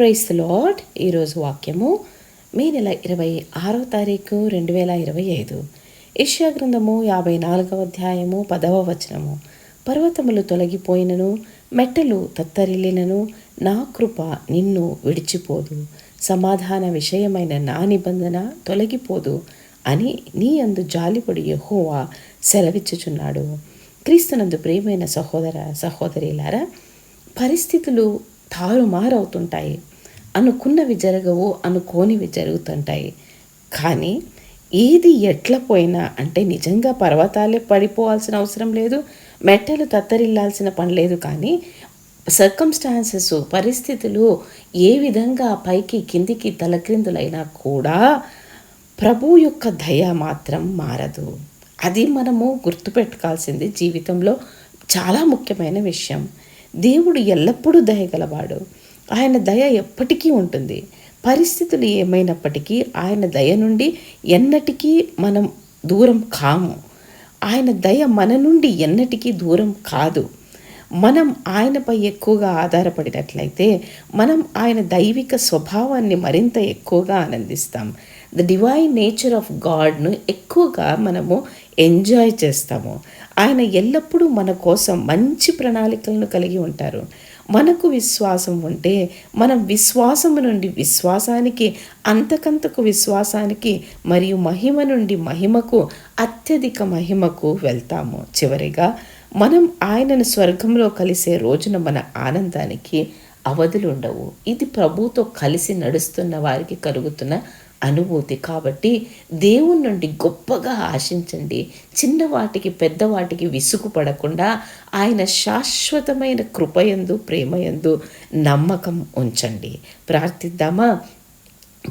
Price lord ఈరోజు వాక్యము మే నెల ఇరవై ఆరో తారీఖు రెండు వేల ఇరవై ఐదు. ఇష్యా గ్రంథము యాభై నాలుగవ అధ్యాయము పదవ వచనము. పర్వతములు తొలగిపోయినను మెట్టలు తత్తరిల్లినను నా కృప నిన్ను విడిచిపోదు. సమాధాన విషయమైన నా నిబంధన తొలగిపోదు అని నీ అందు జాలిపడి యహోవా సెలవిచ్చుచున్నాడు. క్రీస్తునందు ప్రియమైన సహోదర సహోదరిలారా పరిస్థితులు తారుమారవుతుంటాయి. అనుకున్నవి జరగవు అనుకోనివి జరుగుతుంటాయి. కానీ ఏది ఎట్లా పోయినా అంటే నిజంగా పర్వతాలే పడిపోవాల్సిన అవసరం లేదు మెట్టలు తత్తరిల్లాల్సిన పని లేదు. కానీ సర్కమ్స్టాన్సెస్ పరిస్థితులు ఏ విధంగా పైకి కిందికి తలక్రిందులైనా కూడా ప్రభు యొక్క దయ మాత్రం మారదు. అది మనము గుర్తుపెట్టుకోవాల్సింది జీవితంలో చాలా ముఖ్యమైన విషయం. దేవుడు ఎల్లప్పుడూ దయగలవాడు. ఆయన దయ ఎప్పటికీ ఉంటుంది. పరిస్థితులు ఏమైనప్పటికీ ఆయన దయ నుండి ఎన్నటికీ మనం దూరం కాము. ఆయన దయ మన నుండి ఎన్నటికీ దూరం కాదు. మనం ఆయనపై ఎక్కువగా ఆధారపడినట్లయితే మనం ఆయన దైవిక స్వభావాన్ని మరింత ఎక్కువగా ఆనందిస్తాం. ద డివైన్ నేచర్ ఆఫ్ గాడ్ను ఎక్కువగా మనము ఎంజాయ్ చేస్తాము. ఆయన ఎల్లప్పుడూ మన కోసం మంచి ప్రణాళికలను కలిగి ఉంటారు. మనకు విశ్వాసం ఉంటే మనం విశ్వాసము నుండి విశ్వాసానికి అంతకంతకు విశ్వాసానికి మరియు మహిమ నుండి మహిమకు అత్యధిక మహిమకు వెళ్తాము. చివరిగా మనం ఆయనను స్వర్గంలో కలిసే రోజున మన ఆనందానికి అవధులు ఉండవు. ఇది ప్రభుతో కలిసి నడుస్తున్న వారికి కలుగుతున్న అనుభూతి. కాబట్టి దేవుని నుండి గొప్పగా ఆశించండి. చిన్నవాటికి పెద్దవాటికి విసుగుపడకుండా ఆయన శాశ్వతమైన కృపయందు ప్రేమయందు నమ్మకం ఉంచండి. ప్రార్థిద్దామా?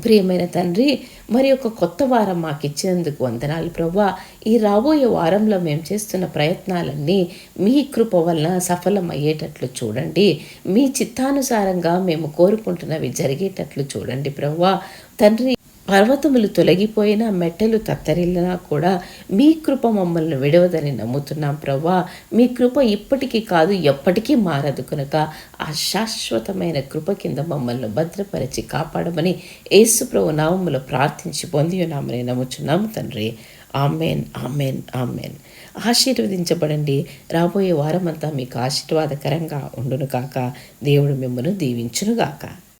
ప్రియమైన తండ్రి మరి ఒక కొత్త వారం మాకు ఇచ్చినందుకు వందనాలు ప్రవ్వా. ఈ రాబోయే వారంలో మేము చేస్తున్న ప్రయత్నాలన్నీ మీ కృప వలన సఫలం అయ్యేటట్లు చూడండి. మీ చిత్తానుసారంగా మేము కోరుకుంటున్నవి జరిగేటట్లు చూడండి ప్రవ్వా. తండ్రి పర్వతములు తొలగిపోయినా మెట్టలు తత్తరిల్లినా కూడా మీ కృప మమ్మల్ని విడవదని నమ్ముతున్నాం ప్రవ్వా. మీ కృప ఇప్పటికీ కాదు ఎప్పటికీ మారదు కనుక. ఆ శాశ్వతమైన కృప కింద మమ్మల్ని భద్రపరిచి కాపాడమని యేసుప్రభు నామములో ప్రార్థించి పొంది ఉన్నామని నమ్ముచున్నాము తండ్రి. Amen amen amen. ఆశీర్వదించబడండి. రాబోయే వారమంతా మీకు ఆశీర్వాదకరంగా ఉండును కాక. దేవుడు మిమ్మల్ని దీవించునుగాక.